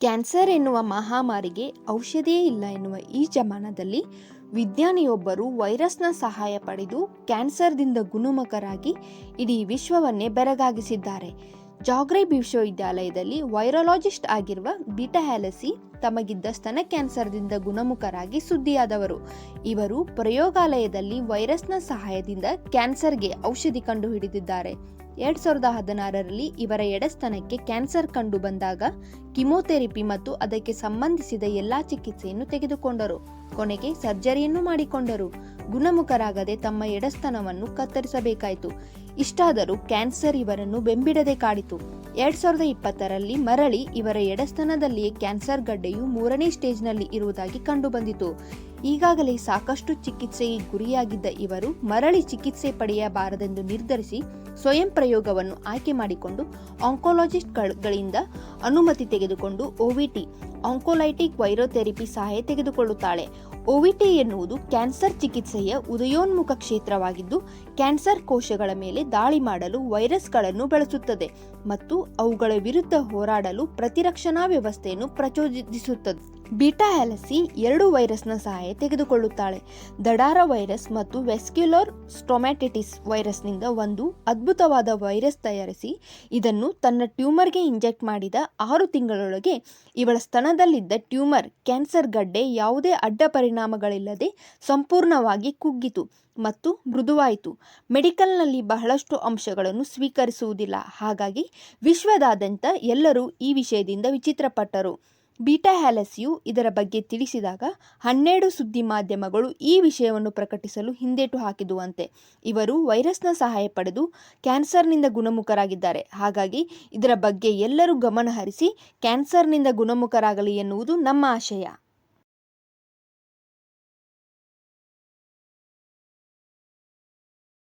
Cancer ಎನ್ನುವ ಮಹಾಮಾರಿಗೆ ಔಷಧಿಯೇ ಇಲ್ಲ ಎನ್ನುವ ಈ ಜಮಾನದಲ್ಲಿ ವಿಜ್ಞಾನಿಯೊಬ್ಬರು ವೈರಸ್ನ ಸಹಾಯ ಪಡೆದು ಕ್ಯಾನ್ಸರ್ದಿಂದ ಗುಣಮುಖರಾಗಿ ಇಡೀ ವಿಶ್ವವನ್ನೇ ಬೆರಗಾಗಿಸಿದ್ದಾರೆ. ಜಾಗ್ರೇಬ್ ವಿಶ್ವವಿದ್ಯಾಲಯದಲ್ಲಿ ವೈರಾಲಜಿಸ್ಟ್ ಆಗಿರುವ ಬಿಟಾ ಹ್ಯಾಲಸಿ ತಮಗಿದ್ದ ಸ್ತನ ಕ್ಯಾನ್ಸರ್ದಿಂದ ಗುಣಮುಖರಾಗಿ ಸುದ್ದಿಯಾದವರು. ಇವರು ಪ್ರಯೋಗಾಲಯದಲ್ಲಿ ವೈರಸ್ನ ಸಹಾಯದಿಂದ ಕ್ಯಾನ್ಸರ್ಗೆ ಔಷಧಿ ಕಂಡುಹಿಡಿದಿದ್ದಾರೆ. ಎರಡ್ ಸಾವಿರದ ಹದಿನಾರರಲ್ಲಿ ಇವರ ಎಡಸ್ತನಕ್ಕೆ ಕ್ಯಾನ್ಸರ್ ಕಂಡು ಬಂದಾಗ ಕಿಮೋಥೆರಪಿ ಮತ್ತು ಅದಕ್ಕೆ ಸಂಬಂಧಿಸಿದ ಎಲ್ಲಾ ಚಿಕಿತ್ಸೆಯನ್ನು ತೆಗೆದುಕೊಂಡರು. ಕೊನೆಗೆ ಸರ್ಜರಿಯನ್ನು ಮಾಡಿಕೊಂಡರು. ಗುಣಮುಖರಾಗದೆ ತಮ್ಮ ಎಡಸ್ತನವನ್ನು ಕತ್ತರಿಸಬೇಕಾಯಿತು. ಇಷ್ಟಾದರೂ ಕ್ಯಾನ್ಸರ್ ಇವರನ್ನು ಬೆಂಬಿಡದೆ ಕಾಡಿತು. ಎರಡ್ ಸಾವಿರದ ಇಪ್ಪತ್ತರಲ್ಲಿ ಮರಳಿ ಇವರ ಎಡಸ್ತನದಲ್ಲಿಯೇ ಕ್ಯಾನ್ಸರ್ ಗಡ್ಡೆಯು ಮೂರನೇ ಸ್ಟೇಜ್ನಲ್ಲಿ ಇರುವುದಾಗಿ ಕಂಡುಬಂದಿತು ಈಗಾಗಲೇ ಸಾಕಷ್ಟು ಚಿಕಿತ್ಸೆಗೆ ಗುರಿಯಾಗಿದ್ದ ಇವರು ಮರಳಿ ಚಿಕಿತ್ಸೆ ಪಡೆಯಬಾರದೆಂದು ನಿರ್ಧರಿಸಿ ಸ್ವಯಂ ಪ್ರಯೋಗವನ್ನು ಆಯ್ಕೆ ಮಾಡಿಕೊಂಡು ಆಂಕೋಲಾಜಿಸ್ಟ್ಗಳಿಂದ ಅನುಮತಿ ತೆಗೆದುಕೊಂಡು ಒವಿಟಿ ಆಂಕೋಲೈಟಿಕ್ ವೈರೋಥೆರಪಿ ಸಹಾಯ ತೆಗೆದುಕೊಳ್ಳುತ್ತಾಳೆ. ಒವಿಟಿ ಎನ್ನುವುದು ಕ್ಯಾನ್ಸರ್ ಚಿಕಿತ್ಸೆಯ ಉದಯೋನ್ಮುಖ ಕ್ಷೇತ್ರವಾಗಿದ್ದು, ಕ್ಯಾನ್ಸರ್ ಕೋಶಗಳ ಮೇಲೆ ದಾಳಿ ಮಾಡಲು ವೈರಸ್ಗಳನ್ನು ಬಳಸುತ್ತದೆ ಮತ್ತು ಅವುಗಳ ವಿರುದ್ಧ ಹೋರಾಡಲು ಪ್ರತಿರಕ್ಷಣಾ ವ್ಯವಸ್ಥೆಯನ್ನು ಪ್ರಚೋದಿಸುತ್ತದೆ ಬೀಟಾ ಹ್ಯಾಲಸಿ ಎರಡು ವೈರಸ್ನ ಸಹಾಯ ತೆಗೆದುಕೊಳ್ಳುತ್ತಾಳೆ. ದಡಾರ ವೈರಸ್ ಮತ್ತು ವೆಸ್ಕ್ಯುಲರ್ ಸ್ಟೊಮ್ಯಾಟಿಟಿಸ್ ವೈರಸ್ನಿಂದ ಒಂದು ಅದ್ಭುತವಾದ ವೈರಸ್ ತಯಾರಿಸಿ ಇದನ್ನು ತನ್ನ ಟ್ಯೂಮರ್ಗೆ ಇಂಜೆಕ್ಟ್ ಮಾಡಿದ ಆರು ತಿಂಗಳೊಳಗೆ ಇವಳ ಸ್ತನದಲ್ಲಿದ್ದ ಟ್ಯೂಮರ್ ಕ್ಯಾನ್ಸರ್ ಗಡ್ಡೆ ಯಾವುದೇ ಅಡ್ಡ ಪರಿಣಾಮಗಳಿಲ್ಲದೆ ಸಂಪೂರ್ಣವಾಗಿ ಕುಗ್ಗಿತು ಮತ್ತು ಮೃದುವಾಯಿತು. ಮೆಡಿಕಲ್ನಲ್ಲಿ ಬಹಳಷ್ಟು ಅಂಶಗಳನ್ನು ಸ್ವೀಕರಿಸುವುದಿಲ್ಲ. ಹಾಗಾಗಿ ವಿಶ್ವದಾದ್ಯಂತ ಎಲ್ಲರೂ ಈ ವಿಷಯದಿಂದ ವಿಚಿತ್ರಪಟ್ಟರು. ಬೀಟಾ ಹ್ಯಾಲಸಿಯು ಇದರ ಬಗ್ಗೆ ತಿಳಿಸಿದಾಗ ಹನ್ನೆರಡು ಸುದ್ದಿ ಮಾಧ್ಯಮಗಳು ಈ ವಿಷಯವನ್ನು ಪ್ರಕಟಿಸಲು ಹಿಂದೇಟು ಹಾಕಿದುವಂತೆ. ಇವರು ವೈರಸ್ನ ಸಹಾಯ ಪಡೆದು ಕ್ಯಾನ್ಸರ್ನಿಂದ ಗುಣಮುಖರಾಗಿದ್ದಾರೆ. ಹಾಗಾಗಿ ಇದರ ಬಗ್ಗೆ ಎಲ್ಲರೂ ಗಮನ ಹರಿಸಿ ಕ್ಯಾನ್ಸರ್ನಿಂದ ಗುಣಮುಖರಾಗಲಿ ಎನ್ನುವುದು ನಮ್ಮ ಆಶಯ.